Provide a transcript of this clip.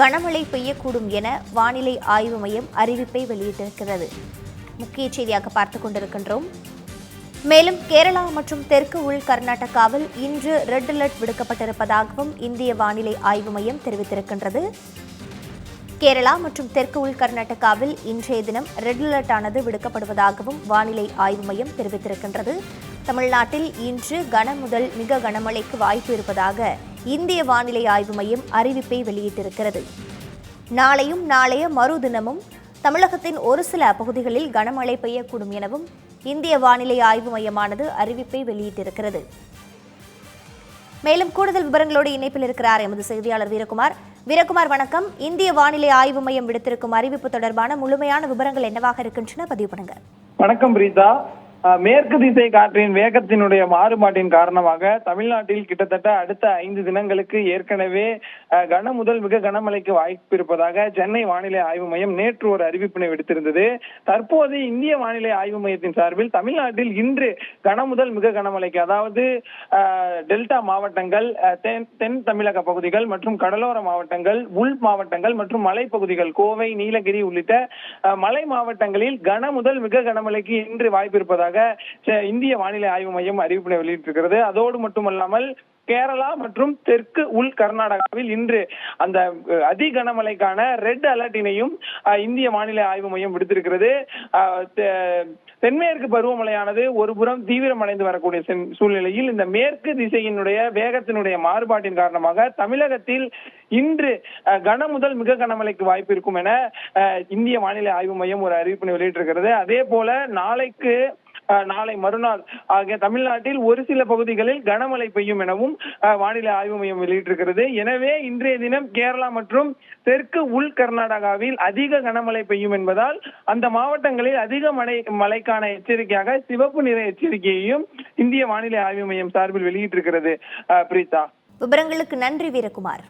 கனமழை பெய்யக்கூடும் என வானிலை ஆய்வு மையம் அறிவிப்பை வெளியிட்டிருக்கிறது. முக்கிய செய்தியாக பார்த்துக் கொண்டிருக்கின்றோம். மேலும் கேரளா மற்றும் தெற்கு உள் கர்நாடகாவில் இன்று ரெட் அலர்ட் விடுக்கப்பட்டிருப்பதாகவும் இந்திய வானிலை ஆய்வு மையம் தெரிவித்திருக்கின்றது. கேரளா மற்றும் தெற்கு உள் கர்நாடகாவில் இன்றைய தினம் ரெட் அலர்ட் ஆனது விடுக்கப்படுவதாகவும் வானிலை ஆய்வு மையம் தெரிவித்திருக்கின்றது. தமிழ்நாட்டில் இன்று கன முதல் மிக கனமழைக்கு வாய்ப்பு இருப்பதாக இந்திய வானிலை ஆய்வு மையம் அறிவிப்பை வெளியிட்டிருக்கிறது. நாளையும் நாளைய மறுதினமும் தமிழகத்தின் ஒரு சில பகுதிகளில் கனமழை பெய்யக்கூடும் எனவும் இந்திய வானிலை ஆய்வு மையமானது அறிவிப்பை வெளியிட்டிருக்கிறது. மேலும் கூடுதல் விவரங்களோடு இணைப்பில் இருக்கிறார் எமது செய்தியாளர் வீரகுமார். வீரகுமார் வணக்கம். இந்திய வானிலை ஆய்வு மையம் விடுத்திருக்கும் அறிவிப்பு தொடர்பான முழுமையான விவரங்கள் என்னவாக இருக்கின்றன? பதிவு பண்ணுங்க. வணக்கம் பிரீதா. மேற்கு திசை காற்றின் வேகத்தினுடைய மாறுபாட்டின் காரணமாக தமிழ்நாட்டில் கிட்டத்தட்ட அடுத்த ஐந்து தினங்களுக்கு ஏற்கனவே கன முதல் மிக கனமழைக்கு வாய்ப்பு இருப்பதாக சென்னை வானிலை ஆய்வு மையம் நேற்று ஒரு அறிவிப்பினை விடுத்திருந்தது. தற்போது இந்திய வானிலை ஆய்வு மையத்தின் சார்பில் தமிழ்நாட்டில் இன்று கன முதல் மிக கனமழைக்கு அதாவது டெல்டா மாவட்டங்கள் தென் தென் தமிழக பகுதிகள் மற்றும் கடலோர மாவட்டங்கள் உள் மாவட்டங்கள் மற்றும் மலைப்பகுதிகள் கோவை நீலகிரி உள்ளிட்ட மலை மாவட்டங்களில் கன முதல் மிக கனமழைக்கு இன்று வாய்ப்பு இருப்பதாக செ- இந்திய வானிலை ஆய்வு மையம் அறிவிப்பினை வெளியிட்டிருக்கிறது. அதோடு மட்டுமல்லாமல் கேரளா மற்றும் தெற்கு உள் கர்நாடகாவில் இன்று அந்த அதி கனமழைக்கான ரெட் அலர்ட்டினையும் இந்திய வானிலை ஆய்வு மையம் விடுத்திருக்கிறது. தெ- தென்மேற்கு பருவமழையானது ஒரு புறம் தீவிரமடைந்து வரக்கூடிய சென்- சூழ்நிலையில் இந்த மேற்கு திசையினுடைய வேகத்தினுடைய மாறுபாட்டின் காரணமாக தமிழகத்தில் இன்று கன முதல் மிக கனமழைக்கு வாய்ப்பு இருக்கும் என இந்திய வானிலை ஆய்வு மையம் ஒரு அறிவிப்பினை வெளியிட்டிருக்கிறது. அதே போல நாளைக்கு நாளை மறுநாள். ஆகிய தமிழ்நாட்டில் ஒரு சில பகுதிகளில் கனமழை பெய்யும் எனவும் வானிலை ஆய்வு மையம் வெளியிட்டிருக்கிறது. எனவே இன்றைய தினம் கேரளா மற்றும் தெற்கு உள் கர்நாடகாவில் அதிக கனமழை பெய்யும் என்பதால் அந்த மாவட்டங்களில் அதிக மழை மழைக்கான எச்சரிக்கையாக சிவப்பு நிற எச்சரிக்கையையும் இந்திய வானிலை ஆய்வு மையம் சார்பில் வெளியிட்டிருக்கிறது. அஹ், பிரீதா விவரங்களுக்கு நன்றி வீரகுமார்.